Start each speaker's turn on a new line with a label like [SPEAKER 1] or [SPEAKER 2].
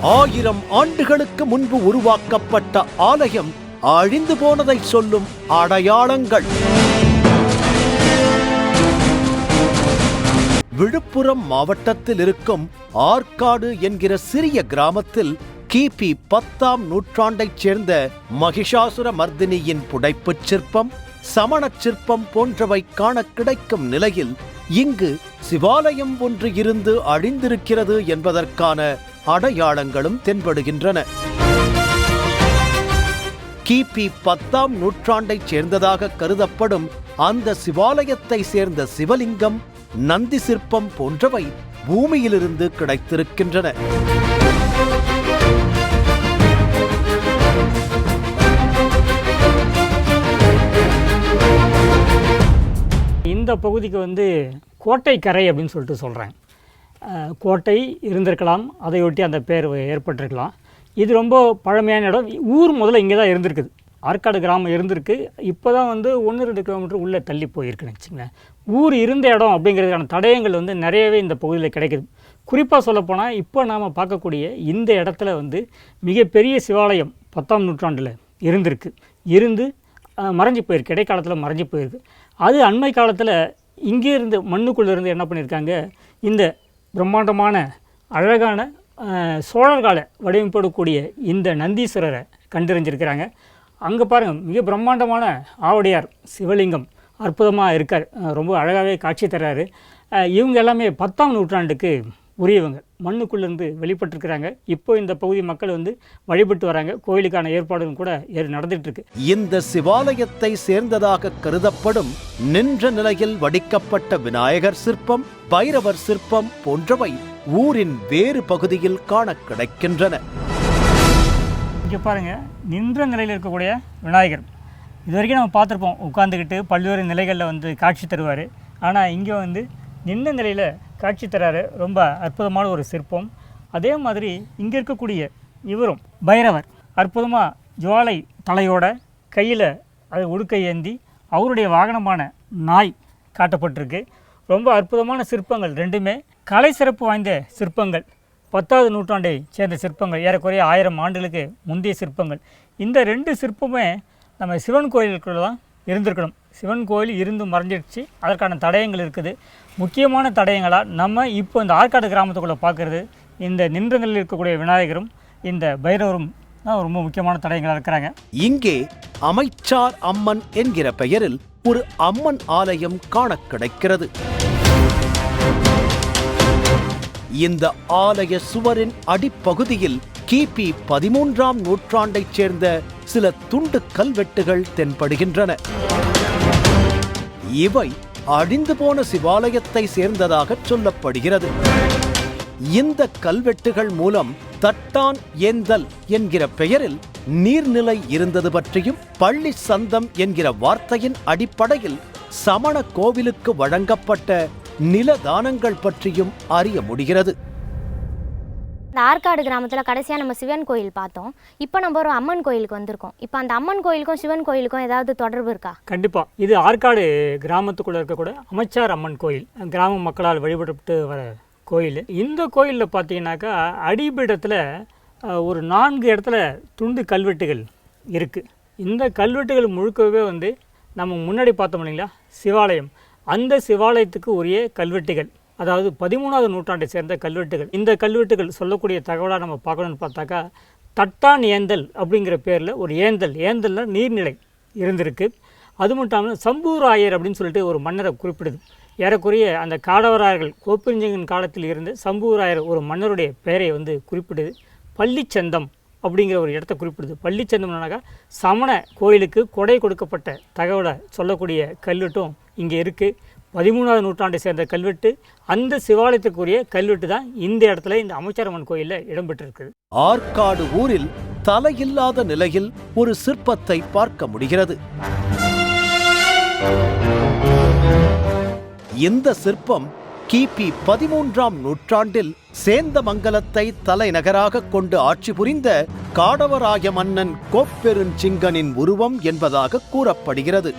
[SPEAKER 1] ஆயிரம் ஆண்டுகளுக்கு முன்பு உருவாக்கப்பட்ட ஆலயம் அழிந்து போனதை சொல்லும் அடையாளங்கள். விழுப்புரம் மாவட்டத்தில் இருக்கும் ஆற்காடு என்கிற சிறிய கிராமத்தில் கிபி பத்தாம் நூற்றாண்டைச் சேர்ந்த மகிஷாசுர மர்தினியின் புடைப்புச் சிற்பம் சமணச் சிற்பம் போன்றவை காண கிடைக்கும் நிலையில் இங்கு சிவாலயம் ஒன்று இருந்து அழிந்திருக்கிறது என்பதற்கான அடையாளங்களும் தென்படுகின்றன. கிபி பத்தாம் நூற்றாண்டைச் சேர்ந்ததாக கருதப்படும் அந்த சிவாலயத்தை சேர்ந்த சிவலிங்கம் நந்தி சிற்பம் போன்றவை பூமியிலிருந்து கிடைத்திருக்கின்றன.
[SPEAKER 2] இந்த பகுதிக்கு வந்து கோட்டைக்கரை அப்படின்னு சொல்லிட்டு சொல்கிறாங்க கோட்டை இருந்திருக்கலாம் அதையொட்டி அந்த பேர் ஏற்பட்டிருக்கலாம். இது ரொம்ப பழமையான இடம். ஊர் முதல்ல இங்கே தான் இருந்திருக்குது. ஆற்காடு கிராமம் இருந்திருக்கு. இப்போ தான் வந்து ஒன்று ரெண்டு கிலோமீட்டர் உள்ளே தள்ளி போயிருக்குன்னு வச்சுங்களேன் ஊர் இருந்த இடம் அப்படிங்கிறதுக்கான தடயங்கள் வந்து நிறையவே இந்த பகுதியில் கிடைக்குது. குறிப்பாக சொல்லப்போனால் இப்போ நாம் பார்க்கக்கூடிய இந்த இடத்துல வந்து மிகப்பெரிய சிவாலயம் பத்தாம் நூற்றாண்டில் இருந்திருக்கு. இருந்து மறைஞ்சு போயிருக்கு. இடைக்காலத்தில் மறைஞ்சு போயிருக்கு. அது அண்மை காலத்தில் இங்கே இருந்து என்ன பண்ணியிருக்காங்க? இந்த பிரம்மாண்டமான அழகான சோழர் கால வடிவமைப்படக்கூடிய இந்த நந்தீஸ்வரரை கண்டறிஞ்சிருக்கிறாங்க. அங்கே பாருங்கள் மிக பிரம்மாண்டமான ஆவடையார் சிவலிங்கம் அற்புதமாக இருக்கார். ரொம்ப அழகாகவே காட்சி தர்றாரு. இவங்க எல்லாமே பத்தாம் நூற்றாண்டுக்கு உரியவங்க. மண்ணுக்குள்ளேருந்து வெளிப்பட்டிருக்கிறாங்க. இப்போ இந்த பகுதி மக்கள் வந்து வழிபட்டு வராங்க. கோயிலுக்கான ஏற்பாடுகள் கூட ஏற் நடந்துட்டு இருக்கு
[SPEAKER 1] இந்த சிவாலயத்தை சேர்ந்ததாக கருதப்படும் நின்ற நிலையில் வடிக்கப்பட்ட விநாயகர் சிற்பம் பைரவர் சிற்பம் போன்றவை ஊரின் வேறு பகுதியில் காண கிடைக்கின்றன.
[SPEAKER 2] இங்கே பாருங்கள் நின்ற நிலையில் இருக்கக்கூடிய விநாயகர். இது வரைக்கும் நம்ம பார்த்துருப்போம். உட்காந்துக்கிட்டு பல்வேறு நிலைகளில் வந்து காட்சி தருவார். ஆனால் இங்கே வந்து நின்ற நிலையில் காட்சி தராரு. ரொம்ப அற்புதமான ஒரு சிற்பம். அதே மாதிரி இங்கே இருக்கக்கூடிய இவரும் பைரவர். அற்புதமாக ஜுவாலை தலையோட கையில் அது உடுக்கை ஏந்தி அவருடைய வாகனமான நாய் காட்டப்பட்டிருக்கு. ரொம்ப அற்புதமான சிற்பங்கள் ரெண்டுமே. கலை சிறப்பு வாய்ந்த சிற்பங்கள். பத்தாவது நூற்றாண்டை சேர்ந்த சிற்பங்கள். ஏறக்குறைய ஆயிரம் ஆண்டுகளுக்கு முந்தைய சிற்பங்கள். இந்த ரெண்டு சிற்பமே நம்ம சிவன் கோயிலுக்குள்ள தான் இருந்திருக்கணும். சிவன் கோயில் இருந்து மறைஞ்சிடுச்சு. அதற்கான தடயங்கள் இருக்குது. முக்கியமான தடயங்களாக நம்ம இப்போ இந்த ஆற்காடு கிராமத்துக்குள்ளே பார்க்குறது இந்த நின்ற நிலையில் இருக்கக்கூடிய விநாயகரும் இந்த பைரவரும் தான் ரொம்ப முக்கியமான தடயங்களாக இருக்கிறாங்க.
[SPEAKER 1] இங்கே அமைச்சார் அம்மன் என்கிற பெயரில் ஒரு அம்மன் ஆலயம் காண கிடைக்கிறது. இந்த ஆலய சுவரின் அடிப்பகுதியில் கிபி பதிமூன்றாம் நூற்றாண்டைச் சேர்ந்த சில துண்டு கல்வெட்டுகள் தென்படுகின்றன. இவை அழிந்து போன சிவாலயத்தை சேர்ந்ததாக சொல்லப்படுகிறது. இந்த கல்வெட்டுகள் மூலம் தட்டான் ஏந்தல் என்கிற பெயரில் நீர்நிலை இருந்தது பற்றியும் பள்ளி சந்தம் என்கிற வார்த்தையின் அடிப்படையில் சமண கோவிலுக்கு வழங்கப்பட்ட நிலதானங்கள் பற்றியும் அறிய முடிகிறது.
[SPEAKER 3] இந்த ஆற்காடு கிராமத்தில் கடைசியாக நம்ம சிவன் கோயில் பார்த்தோம். இப்போ நம்ம ஒரு அம்மன் கோயிலுக்கு வந்திருக்கோம். இப்போ அந்த அம்மன் கோயிலுக்கும் சிவன் கோயிலுக்கும் ஏதாவது தொடர்பு இருக்கா?
[SPEAKER 2] கண்டிப்பாக இது ஆற்காடு கிராமத்துக்குள்ளே இருக்கக்கூடிய அமைச்சார் அம்மன் கோயில். கிராம மக்களால் வழிபட்டு வர கோயில். இந்த கோயிலில் பார்த்தீங்கன்னாக்கா அடிபீடத்தில் ஒரு நான்கு இடத்துல துண்டு கல்வெட்டுகள் இருக்குது இந்த கல்வெட்டுகள் முழுக்கவே வந்து நம்ம முன்னாடி பார்த்தோம் இல்லைங்களா? சிவாலயம். அந்த சிவாலயத்துக்கு உரிய கல்வெட்டுகள். அதாவது பதிமூணாவது நூற்றாண்டை சேர்ந்த கல்வெட்டுகள். இந்த கல்வெட்டுகள் சொல்லக்கூடிய தகவலாக நம்ம பார்க்கணும்னு பார்த்தாக்கா தட்டான் ஏந்தல் அப்படிங்கிற பேரில் ஒரு ஏந்தல் ஏந்தலில் நீர்நிலை இருந்திருக்கு. அது மட்டும் இல்லாமல் சம்பூராயர் அப்படின்னு சொல்லிட்டு ஒரு மன்னரை குறிப்பிடுது. ஏறக்குறைய அந்த காடவராயர்கள் கோப்பிரிஞ்சங்கன் காலத்தில் இருந்த சம்பூராயர் ஒரு மன்னருடைய பெயரை வந்து குறிப்பிடுது. பள்ளிச்சந்தம் அப்படிங்கிற ஒரு இடத்த குறிப்பிடுது. பள்ளிச்சந்தம்னாக்கா சமண கோயிலுக்கு கொடை கொடுக்கப்பட்ட தகவலை சொல்லக்கூடிய கல்வெட்டும் இங்கே இருக்குது பதிமூணாவது நூற்றாண்டை சேர்ந்த கல்வெட்டு அந்த சிவாலயத்துக்குரிய கல்வெட்டு தான் இந்த இடத்துல இந்த அமைச்சரம்மன் கோயிலில் இடம்பெற்றிருக்குது.
[SPEAKER 1] ஆற்காடு ஊரில் தலையில்லாத நிலையில் ஒரு சிற்பத்தை பார்க்க முடிகிறது. இந்த சிற்பம் கிபி பதிமூன்றாம் நூற்றாண்டில் சேந்தமங்கலத்தை தலைநகராக கொண்டு ஆட்சி புரிந்த காடவராய மன்னன் கோப்பெருஞ்சிங்கனின் உருவம் என்பதாக கூறப்படுகிறது.